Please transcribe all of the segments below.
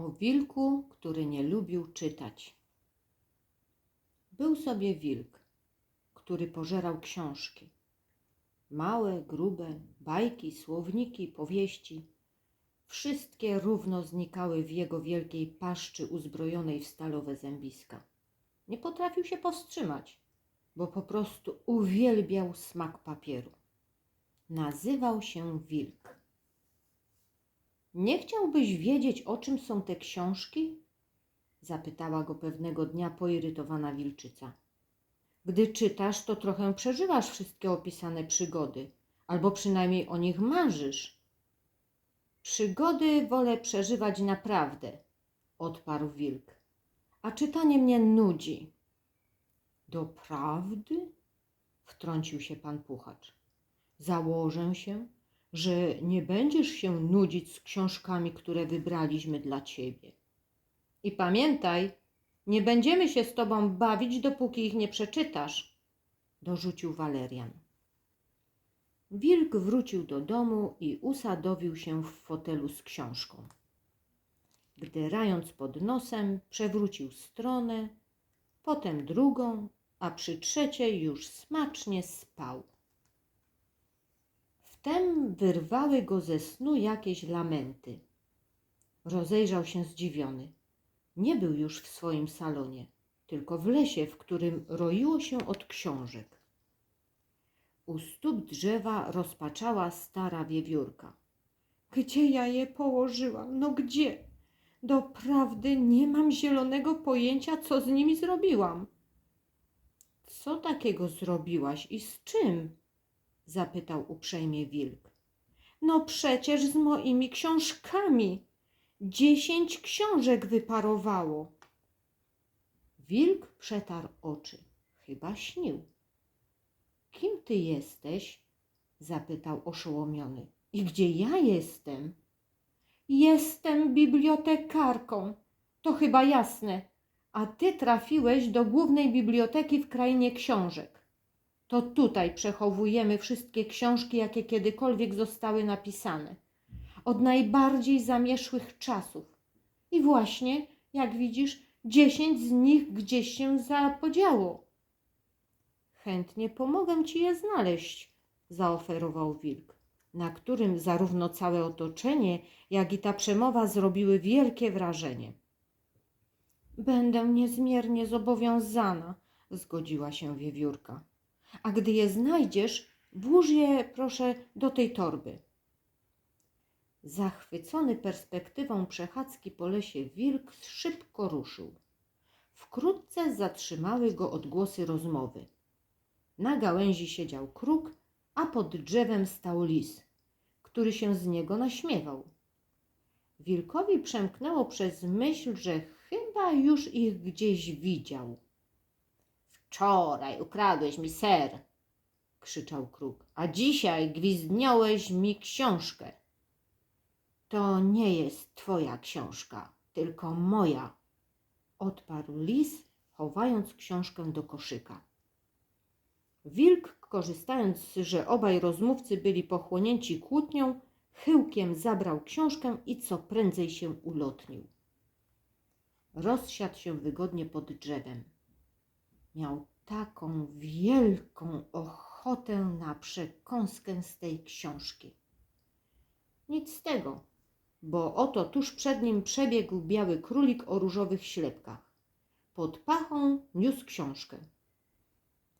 O wilku, który nie lubił czytać. Był sobie wilk, który pożerał książki. Małe, grube, bajki, słowniki, powieści. Wszystkie równo znikały w jego wielkiej paszczy uzbrojonej w stalowe zębiska. Nie potrafił się powstrzymać, bo po prostu uwielbiał smak papieru. Nazywał się wilk. Nie chciałbyś wiedzieć, o czym są te książki? Zapytała go pewnego dnia poirytowana wilczyca. Gdy czytasz, to trochę przeżywasz wszystkie opisane przygody, albo przynajmniej o nich marzysz. Przygody wolę przeżywać naprawdę, odparł wilk, a czytanie mnie nudzi. Doprawdy? wtrącił się pan puchacz. Założę się, że nie będziesz się nudzić z książkami, które wybraliśmy dla ciebie. I pamiętaj, nie będziemy się z tobą bawić, dopóki ich nie przeczytasz, dorzucił Walerian. Wilk wrócił do domu i usadowił się w fotelu z książką. Gderając pod nosem, przewrócił stronę, potem drugą, a przy trzeciej już smacznie spał. Wtem wyrwały go ze snu jakieś lamenty. Rozejrzał się zdziwiony. Nie był już w swoim salonie, tylko w lesie, w którym roiło się od książek. U stóp drzewa rozpaczała stara wiewiórka. Gdzie ja je położyłam? No gdzie? Doprawdy nie mam zielonego pojęcia, co z nimi zrobiłam. Co takiego zrobiłaś i z czym? Zapytał uprzejmie wilk. No przecież z moimi książkami. Dziesięć książek wyparowało. Wilk przetarł oczy. Chyba śnił. Kim ty jesteś? zapytał oszołomiony. I gdzie ja jestem? Jestem bibliotekarką. To chyba jasne. A ty trafiłeś do głównej biblioteki w krainie książek. To tutaj przechowujemy wszystkie książki, jakie kiedykolwiek zostały napisane. Od najbardziej zamierzchłych czasów. I właśnie, jak widzisz, dziesięć z nich gdzieś się zapodziało. Chętnie pomogę ci je znaleźć, zaoferował wilk, na którym zarówno całe otoczenie, jak i ta przemowa zrobiły wielkie wrażenie. Będę niezmiernie zobowiązana, zgodziła się wiewiórka. A gdy je znajdziesz, włóż je, proszę, do tej torby. Zachwycony perspektywą przechadzki po lesie wilk szybko ruszył. Wkrótce zatrzymały go odgłosy rozmowy. Na gałęzi siedział kruk, a pod drzewem stał lis, który się z niego naśmiewał. Wilkowi przemknęło przez myśl, że chyba już ich gdzieś widział. Wczoraj ukradłeś mi ser, krzyczał kruk, a dzisiaj gwizdniałeś mi książkę. To nie jest twoja książka, tylko moja, odparł lis, chowając książkę do koszyka. Wilk, korzystając, że obaj rozmówcy byli pochłonięci kłótnią, chyłkiem zabrał książkę i co prędzej się ulotnił. Rozsiadł się wygodnie pod drzewem. Miał taką wielką ochotę na przekąskę z tej książki. Nic z tego, bo oto tuż przed nim przebiegł biały królik o różowych ślepkach. Pod pachą niósł książkę.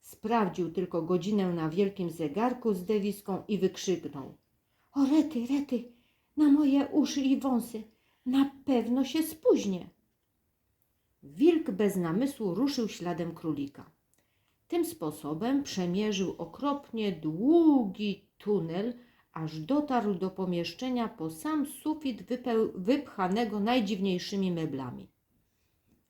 Sprawdził tylko godzinę na wielkim zegarku z dewiską i wykrzyknął. O rety, rety, na moje uszy i wąsy, na pewno się spóźnię. Wilk bez namysłu ruszył śladem królika. Tym sposobem przemierzył okropnie długi tunel, aż dotarł do pomieszczenia po sam sufit wypchanego najdziwniejszymi meblami.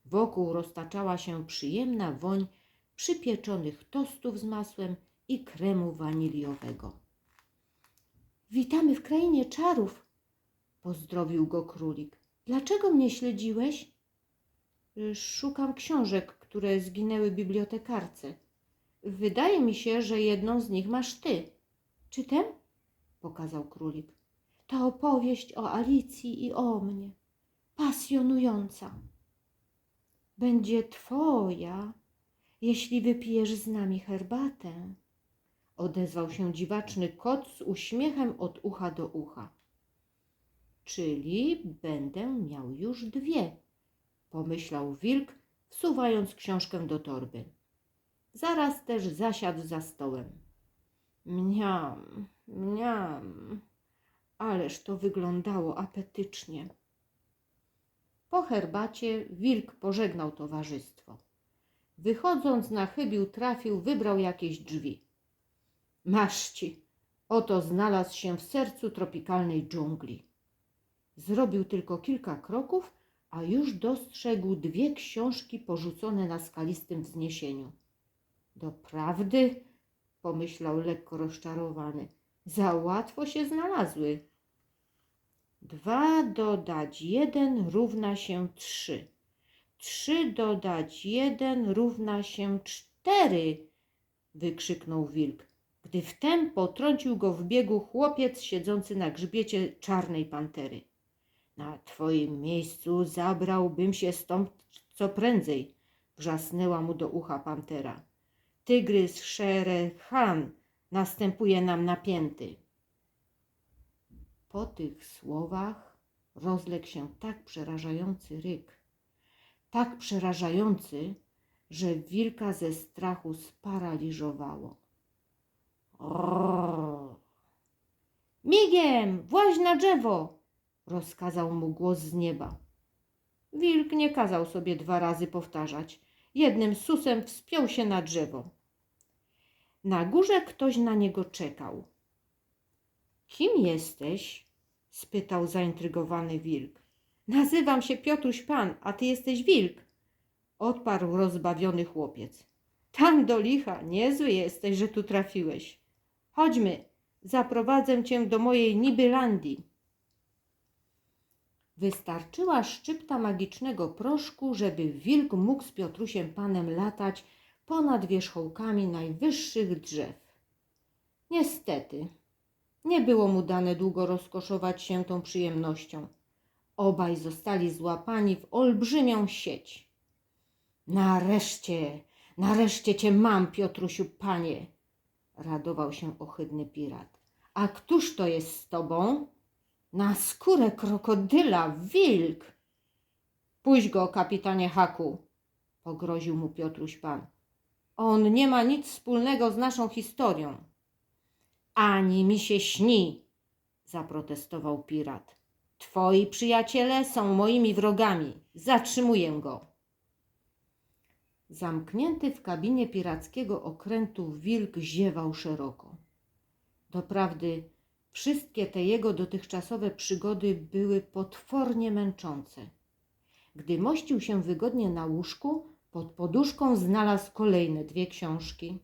Wokół roztaczała się przyjemna woń przypieczonych tostów z masłem i kremu waniliowego. Witamy w krainie czarów, pozdrowił go królik. Dlaczego mnie śledziłeś? Y, Szukam książek, które zginęły bibliotekarce. Wydaje mi się, że jedną z nich masz ty. Czy tę? pokazał królik. To opowieść o Alicji i o mnie. pasjonująca. Będzie twoja, jeśli wypijesz z nami herbatę. Odezwał się dziwaczny kot z uśmiechem od ucha do ucha. Czyli będę miał już dwie, pomyślał wilk, wsuwając książkę do torby. Zaraz też zasiadł za stołem. Mniam, mniam, ależ to wyglądało apetycznie. Po herbacie wilk pożegnał towarzystwo. Wychodząc na chybił trafił, wybrał jakieś drzwi. Masz ci, oto znalazł się w sercu tropikalnej dżungli. Zrobił tylko kilka kroków, a już dostrzegł dwie książki porzucone na skalistym wzniesieniu. Doprawdy, pomyślał lekko rozczarowany, za łatwo się znalazły. Dwa dodać jeden równa się trzy. Trzy dodać jeden równa się cztery, wykrzyknął wilk, gdy wtem potrącił go w biegu chłopiec siedzący na grzbiecie czarnej pantery. Na twoim miejscu zabrałbym się stąd co prędzej, wrzasnęła mu do ucha pantera. Tygrys Shere Khan następuje nam napięty. Po tych słowach rozległ się tak przerażający ryk, tak przerażający, że wilka ze strachu sparaliżowało. Rrrr. Migiem, właź na drzewo! Rozkazał mu głos z nieba. Wilk nie kazał sobie dwa razy powtarzać. Jednym susem wspiął się na drzewo. Na górze ktoś na niego czekał. Kim jesteś? spytał zaintrygowany wilk. Nazywam się Piotruś Pan, a ty jesteś wilk, odparł rozbawiony chłopiec. Tam do licha, niezły jesteś, że tu trafiłeś. Chodźmy, zaprowadzę cię do mojej Nibylandii. Wystarczyła szczypta magicznego proszku, żeby wilk mógł z Piotrusiem Panem latać ponad wierzchołkami najwyższych drzew. Niestety, nie było mu dane długo rozkoszować się tą przyjemnością. Obaj zostali złapani w olbrzymią sieć. Nareszcie, nareszcie cię mam, Piotrusiu, panie, radował się ohydny pirat. A któż to jest z tobą? Na skórę krokodyla, wilk! Puść go, kapitanie Haku, pogroził mu Piotruś Pan. On nie ma nic wspólnego z naszą historią. Ani mi się śni, zaprotestował pirat. Twoi przyjaciele są moimi wrogami. Zatrzymuję go. Zamknięty w kabinie pirackiego okrętu wilk ziewał szeroko. Doprawdy, wszystkie te jego dotychczasowe przygody były potwornie męczące. Gdy mościł się wygodnie na łóżku, pod poduszką znalazł kolejne dwie książki.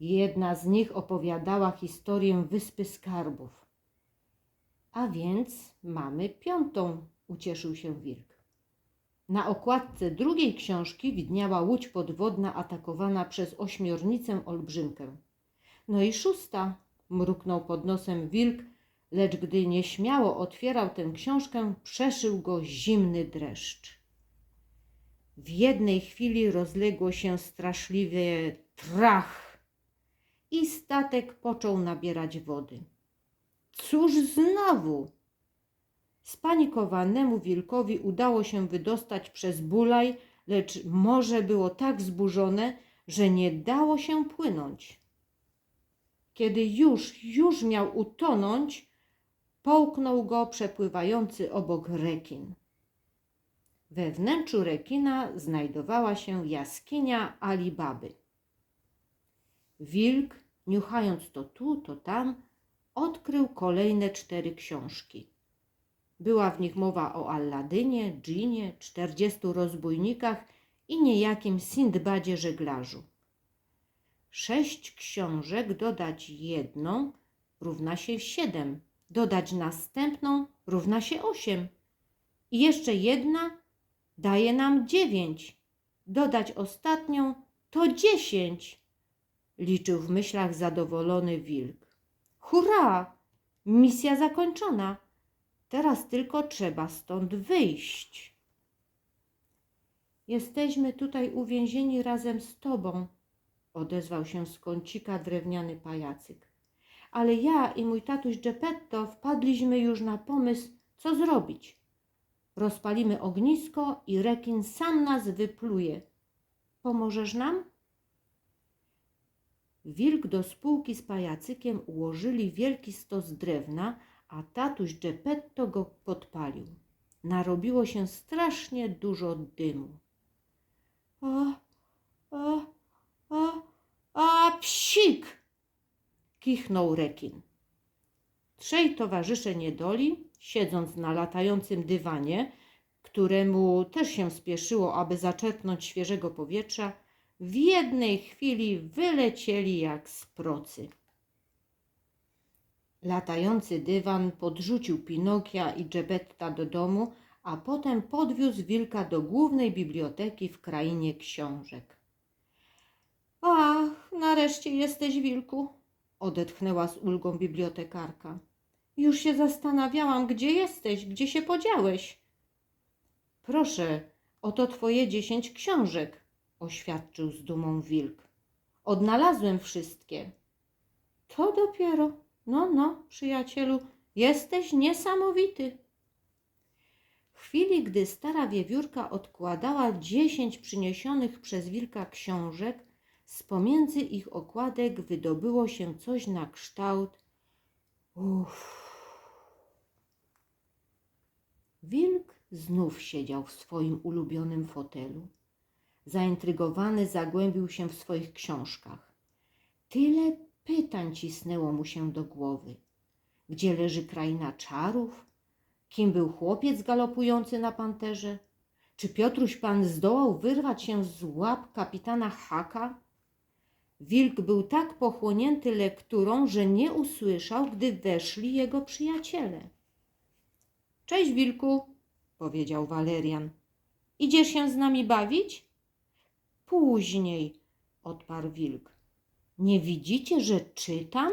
Jedna z nich opowiadała historię Wyspy Skarbów. A więc mamy piątą, ucieszył się wilk. Na okładce drugiej książki widniała łódź podwodna atakowana przez ośmiornicę olbrzymkę. No i szósta, mruknął pod nosem wilk, lecz gdy nieśmiało otwierał tę książkę, przeszył go zimny dreszcz. W jednej chwili rozległo się straszliwie trach i statek począł nabierać wody. Cóż znowu? Spanikowanemu wilkowi udało się wydostać przez bulaj, lecz morze było tak zburzone, że nie dało się płynąć. Kiedy już, już miał utonąć, połknął go przepływający obok rekin. We wnętrzu rekina znajdowała się jaskinia Alibaby. Wilk, niuchając to tu, to tam, odkrył kolejne cztery książki. Była w nich mowa o Alladynie, dżinie, czterdziestu rozbójnikach i niejakim Sindbadzie żeglarzu. Sześć książek dodać jedną równa się siedem, dodać następną równa się osiem i jeszcze jedna daje nam dziewięć, dodać ostatnią to dziesięć, liczył w myślach zadowolony wilk. Hurra! Misja zakończona! Teraz tylko trzeba stąd wyjść. Jesteśmy tutaj uwięzieni razem z tobą, odezwał się z kącika drewniany pajacyk. Ale ja i mój tatuś Geppetto wpadliśmy już na pomysł, co zrobić. Rozpalimy ognisko i rekin sam nas wypluje. Pomożesz nam? Wilk do spółki z pajacykiem ułożyli wielki stos drewna, a tatuś Geppetto go podpalił. Narobiło się strasznie dużo dymu. O, o, psik! kichnął rekin. Trzej towarzysze niedoli, siedząc na latającym dywanie, któremu też się spieszyło, aby zaczerpnąć świeżego powietrza, w jednej chwili wylecieli jak z procy. Latający dywan podrzucił Pinokia i Gebetta do domu, a potem podwiózł wilka do głównej biblioteki w krainie książek. Nareszcie jesteś, wilku, odetchnęła z ulgą bibliotekarka. Już się zastanawiałam, gdzie jesteś, gdzie się podziałeś. Proszę, oto twoje dziesięć książek, oświadczył z dumą wilk. Odnalazłem wszystkie. To dopiero. No, no, przyjacielu, jesteś niesamowity. W chwili, gdy stara wiewiórka odkładała dziesięć przyniesionych przez wilka książek, z pomiędzy ich okładek wydobyło się coś na kształt. Uff. Wilk znów siedział w swoim ulubionym fotelu. Zaintrygowany zagłębił się w swoich książkach. Tyle pytań cisnęło mu się do głowy. Gdzie leży kraina czarów? Kim był chłopiec galopujący na panterze? Czy Piotruś Pan zdołał wyrwać się z łap kapitana Haka? Wilk był tak pochłonięty lekturą, że nie usłyszał, gdy weszli jego przyjaciele. Cześć, Wilku, powiedział Walerian. Idziesz się z nami bawić? Później, odparł Wilk. Nie widzicie, że czytam?